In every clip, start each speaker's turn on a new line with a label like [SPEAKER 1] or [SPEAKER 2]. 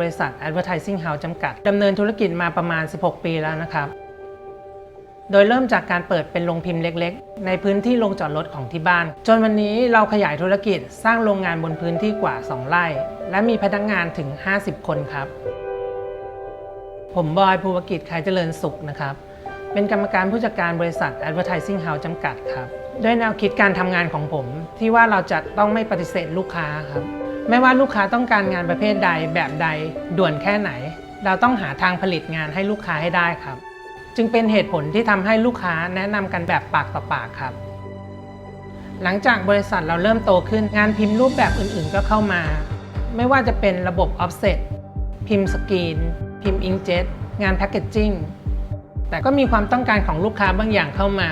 [SPEAKER 1] บริษัท Advertising House จำกัดดำเนินธุรกิจมาประมาณ 16 ปีแล้วนะครับ โดยเริ่มจากการเปิดเป็นโรงพิมพ์เล็กๆ ในพื้นที่โรงจอดรถของที่บ้าน จนวันนี้เราขยายธุรกิจสร้างโรงงานบนพื้นที่กว่า 2 ไร่ และมีพนักงานถึง 50 คนครับ ผมบอยภูวกิจไขเจริญสุขนะครับ เป็นกรรมการผู้จัดการบริษัท Advertising House จำกัดครับด้วยแนวคิดการทำงานของผม ที่ว่าเราจะต้องไม่ปฏิเสธลูกค้าครับ ไม่ว่าลูกค้าต้องการงานประเภทใดแบบใดด่วนแค่ไหน เราต้องหาทางผลิตงานให้ลูกค้าให้ได้ครับ จึงเป็นเหตุผลที่ทำให้ลูกค้าแนะนำกันแบบปากต่อปากครับ หลังจากบริษัทเราเริ่มโตขึ้นงานพิมพ์รูปแบบอื่นๆก็เข้ามา ไม่ว่าจะเป็นระบบ offset พิมพ์สกรีน พิมพ์อิงเจ็ตงานแพคเกจจิ้งแต่ก็มีความต้องการของลูกค้าบางอย่างเข้ามา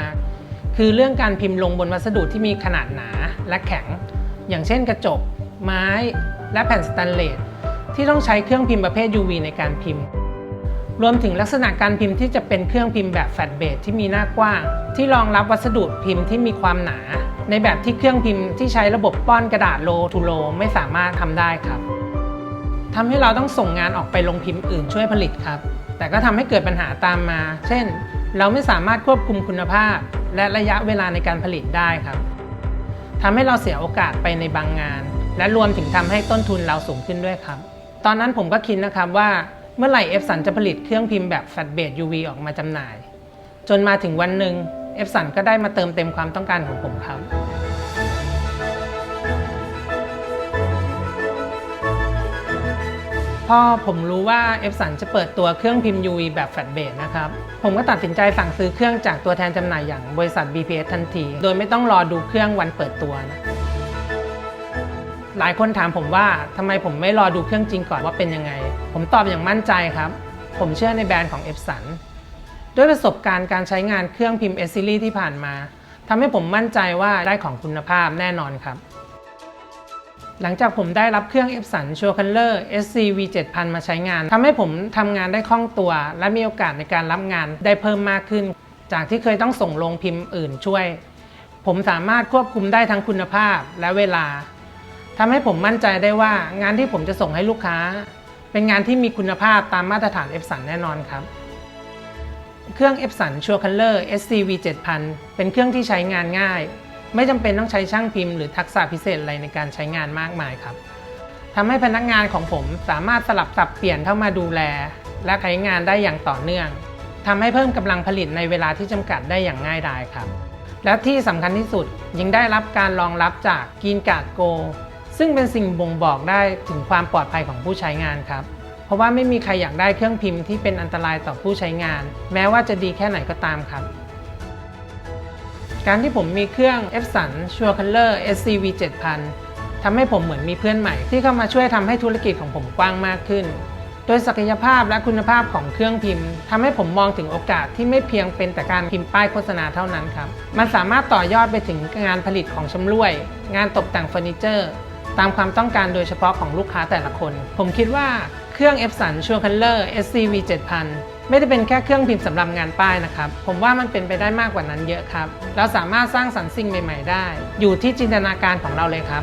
[SPEAKER 1] คือเรื่องการพิมพ์ลงบนวัสดุที่มีขนาดหนาและแข็ง อย่างเช่นกระจก ไม้ และแผ่นสแตนเลสที่ต้องใช้เครื่องพิมพ์ประเภท UV ในการพิมพ์ รวมถึงลักษณะการพิมพ์ที่จะเป็นเครื่องพิมพ์แบบแฟลตเบดที่มีหน้ากว้าง ที่รองรับวัสดุพิมพ์ที่มีความหนา ในแบบที่เครื่องพิมพ์ที่ใช้ระบบป้อนกระดาษโลทูโลไม่สามารถทำได้ครับทำให้เราต้องส่งงานออกไปลงพิมพ์อื่นช่วยผลิตครับ แต่ก็ทำให้เกิดปัญหาตามมา เช่น เราไม่สามารถควบคุมคุณภาพ และระยะเวลาในการผลิตได้ครับทำให้เราเสียโอกาสไปในบางงาน และรวมถึงทำให้ต้นทุนเราสูงขึ้นด้วยครับ ตอนนั้นผมก็คิดนะครับว่าเมื่อไหร่เอฟสันจะผลิตเครื่องพิมพ์แบบแฟลตเบด UV ออกมาจำหน่าย จนมาถึงวันหนึ่งเอฟสันก็ได้มาเติมเต็มความต้องการของผมครับพอผมรู้ว่าเอฟสันจะเปิดตัวเครื่องพิมพ์ UV แบบแฟลตเบดนะครับ ผมก็ตัดสินใจสั่งซื้อเครื่องจากตัวแทนจำหน่ายอย่างบริษัท BPS ทันที โดยไม่ต้องรอดูเครื่องวันเปิดตัวนะ หลายคนถามผมว่าทำไมผมไม่รอดูเครื่องจริงก่อนว่าเป็นยังไง ผมตอบอย่างมั่นใจครับ ผมเชื่อในแบรนด์ของเอฟสันด้วยประสบการณ์การใช้งานเครื่องพิมพ์ S Series ที่ผ่านมาทำให้ผมมั่นใจว่าได้ของคุณภาพแน่นอนครับ หลังจากผมได้รับเครื่อง e p s o n s h o w Color SCV 7000มาใช้งานทำให้ผมทำงานได้คล่องตัว และมีโอกาสในการรับงานได้เพิ่มมากขึ้น จากที่เคยต้องส่งลงพิมพ์อื่นช่วย ผมสามารถควบคุมได้ทั้งคุณภาพและเวลา ทำให้ผมมั่นใจได้ว่างานที่ผมจะส่งให้ลูกค้า เป็นงานที่มีคุณภาพตามมาตรฐาน e p s o n แน่นอนครับ เครื่อง e p s o n s h o w Color SCV 7000เป็นเครื่องที่ใช้งานง่าย ไม่จำเป็นต้องใช้ช่างพิมพ์หรือทักษะพิเศษอะไรในการใช้งานมากมายครับทำให้พนักงานของผมสามารถสลับสับเปลี่ยนเข้ามาดูแล และใช้งานได้อย่างต่อเนื่องทำให้เพิ่มกำลังผลิตในเวลาที่จำกัดได้อย่างง่ายดายครับ และที่สำคัญที่สุดยังได้รับการรองรับจากกีนการ์ดโก ซึ่งเป็นสิ่งบ่งบอกได้ถึงความปลอดภัยของผู้ใช้งานครับ เพราะว่าไม่มีใครอยากได้เครื่องพิมพ์ที่เป็นอันตรายต่อผู้ใช้งาน แม้ว่าจะดีแค่ไหนก็ตามครับ การที่ผมมีเครื่อง e p s o n s h u r Color SCV 7000ทำให้ผมเหมือนมีเพื่อนใหม่ที่เข้ามาช่วยทำให้ธุรกิจของผมกว้างมากขึ้น โดยศักยภาพและคุณภาพของเครื่องพิมพ์ทำให้ผมมองถึงโอกาสที่ไม่เพียงเป็นแต่การพิมพ์ป้ายโฆษณาเท่านั้นครับ มันสามารถต่อยอดไปถึงงานผลิตของชำร่วย งานตกแต่งเฟอร์นิเจอร์ ตามความต้องการโดยเฉพาะของลูกค้าแต่ละคน ผมคิดว่าเครื่อง e p s o n s h u r Color SCV 7000 ไม่ได้เป็นแค่เครื่องพิมพ์สำหรับงานป้ายนะครับ ผมว่ามันเป็นไปได้มากกว่านั้นเยอะครับ เราสามารถสร้างสรรค์สิ่งใหม่ ๆ ได้ อยู่ที่จินตนาการของเราเลยครับ